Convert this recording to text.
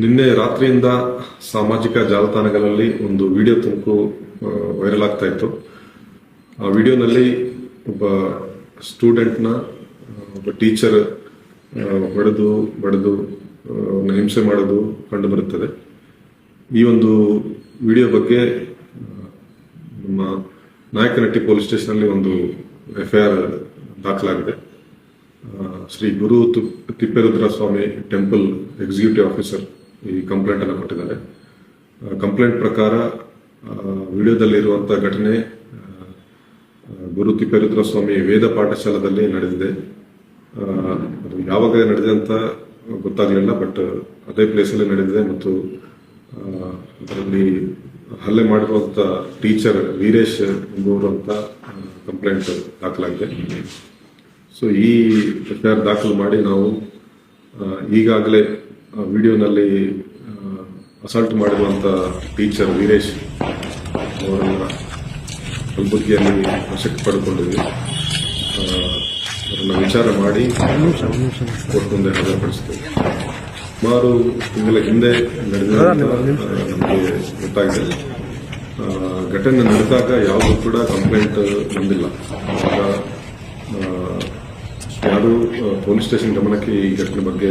ನಿನ್ನೆ ರಾತ್ರಿಯಿಂದ ಸಾಮಾಜಿಕ ಜಾಲತಾಣಗಳಲ್ಲಿ ಒಂದು ವಿಡಿಯೋ ತುಣುಕು ವೈರಲ್ ಆಗ್ತಾ ಇತ್ತು. ಆ ವಿಡಿಯೋನಲ್ಲಿ ಒಬ್ಬ ಸ್ಟೂಡೆಂಟ್ನ, ಒಬ್ಬ ಟೀಚರ್ ಹೊಡೆದು, ಬಡಿದು ಹಿಂಸೆ ಮಾಡೋದು ಕಂಡು ಬರುತ್ತದೆ. ಈ ಒಂದು ವಿಡಿಯೋ ಬಗ್ಗೆ ನಮ್ಮ ನಾಯಕನಟ್ಟಿ ಪೊಲೀಸ್ ಸ್ಟೇಷನಲ್ಲಿ ಒಂದು ಎಫ್ಐಆರ್ ದಾಖಲಾಗಿದೆ. Shri Guru Thipperudra Swamy temple executive officer ಈ ಕಂಪ್ಲೇಂಟ್ ಅನ್ನು ಕೊಟ್ಟಿದ್ದಾರೆ. ಕಂಪ್ಲೇಂಟ್ ಪ್ರಕಾರ ವಿಡಿಯೋದಲ್ಲಿ ವಿಡಿಯೋದಲ್ಲಿರುವಂತಹ ಘಟನೆ ಗುರು ತಿಪ್ಪೇರುದ್ರ ಸ್ವಾಮಿ ವೇದ ಪಾಠಶಾಲದಲ್ಲಿ ನಡೆದಿದೆ. ಅದು ಯಾವಾಗ ನಡೆದಿದೆ ಅಂತ ಗೊತ್ತಾಗಲಿಲ್ಲ, ಬಟ್ ಅದೇ ಪ್ಲೇಸಲ್ಲಿ ನಡೆದಿದೆ ಮತ್ತು ಅದರಲ್ಲಿ ಹಲ್ಲೆ ಮಾಡಿರುವಂತ ಟೀಚರ್ ವೀರೇಶ್ ಎಂಬುವರು ಅಂತ ಕಂಪ್ಲೇಂಟ್ ದಾಖಲಾಗಿದೆ. ಸೊ ಈ ಎಫ್ಐಆರ್ ದಾಖಲು ಮಾಡಿ ನಾವು ಈಗಾಗಲೇ ವಿಡಿಯೋನಲ್ಲಿ ಅಸಾಲ್ಟ್ ಮಾಡಿರುವಂಥ ಟೀಚರ್ ವೀರೇಶ್ ಅವರನ್ನ ಕಲಬುರಗಿಯಲ್ಲಿ ವಶಕ್ಕೆ ಪಡ್ಕೊಂಡಿದ್ವಿ. ಅದನ್ನು ವಿಚಾರ ಮಾಡಿ ಕೋರ್ಟ್ ಮುಂದೆ ಹಾಜರುಪಡಿಸ್ತೇವೆ ಸುಮಾರು ತಿಂಗಳ ಹಿಂದೆ ನಡೆದ ನಮಗೆ ಗೊತ್ತಾಗಿದೆ. ಘಟನೆ ನಡೆದಾಗ ಯಾವುದೂ ಕೂಡ ಕಂಪ್ಲೇಂಟ್ ಬಂದಿಲ್ಲ. ಯಾರು ಪೊಲೀಸ್ ಸ್ಟೇಷನ್ ಗಮನಕ್ಕೆ ಈ ಘಟನೆ ಬಗ್ಗೆ